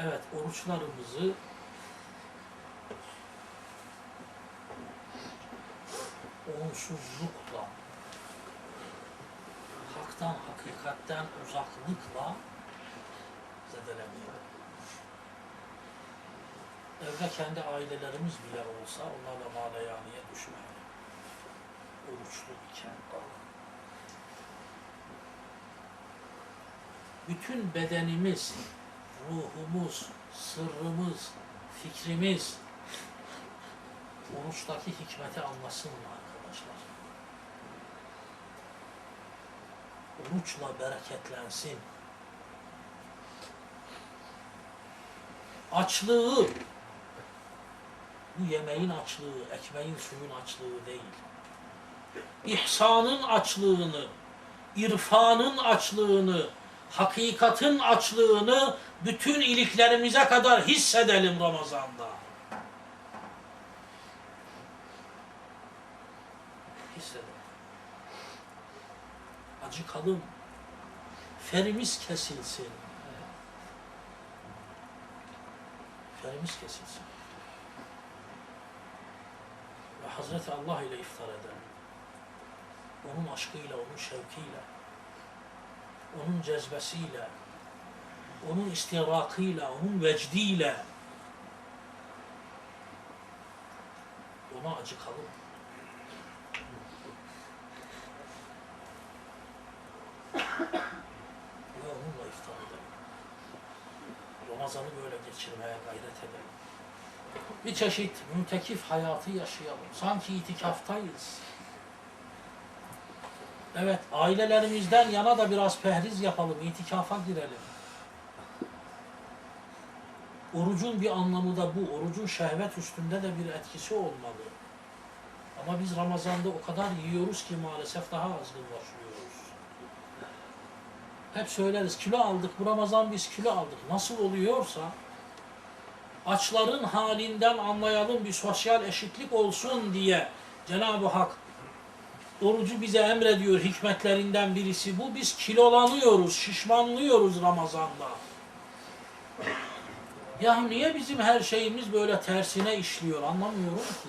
Evet, oruçlarımızı onsuzlukla, haktan, hakikatten uzaklıkla zedelemeyelim. Evde kendi ailelerimiz bile olsa onlarla mağlayaniye düşmeyelim. Oruçlu iken bütün bedenimiz, ruhumuz, sırrımız, fikrimiz oruçtaki hikmeti anlasın mı arkadaşlar? Oruçla bereketlensin. Açlığı, bu yemeğin açlığı, ekmeğin suyun açlığı değil. İhsanın açlığını, irfanın açlığını, hakikatin açlığını bütün iliklerimize kadar hissedelim Ramazan'da. Hissedelim. Acıkalım. Ferimiz kesilsin. Ferimiz kesilsin. Ve Hazreti Allah ile iftar edelim. Onun aşkıyla, onun şevkiyle onun cezbesiyle, onun istirakıyla, onun vecdiyle ona acıkalım. Ve onunla iftar edelim. Ramazan'ı böyle geçirmeye gayret edelim. Bir çeşit müntekif hayatı yaşayalım. Sanki itikaftayız. Evet, ailelerimizden yana da biraz pehriz yapalım, itikafa girelim. Orucun bir anlamı da bu. Orucun şehvet üstünde de bir etkisi olmalı. Ama biz Ramazan'da o kadar yiyoruz ki maalesef daha azgınlaşıyoruz. Hep söyleriz, kilo aldık, bu Ramazan biz kilo aldık. Nasıl oluyorsa, açların halinden anlayalım, bir sosyal eşitlik olsun diye Cenab-ı Hak Orucu bize emrediyor hikmetlerinden birisi bu. Biz kilolanıyoruz, şişmanlıyoruz Ramazan'da. Ya niye bizim her şeyimiz böyle tersine işliyor anlamıyorum ki.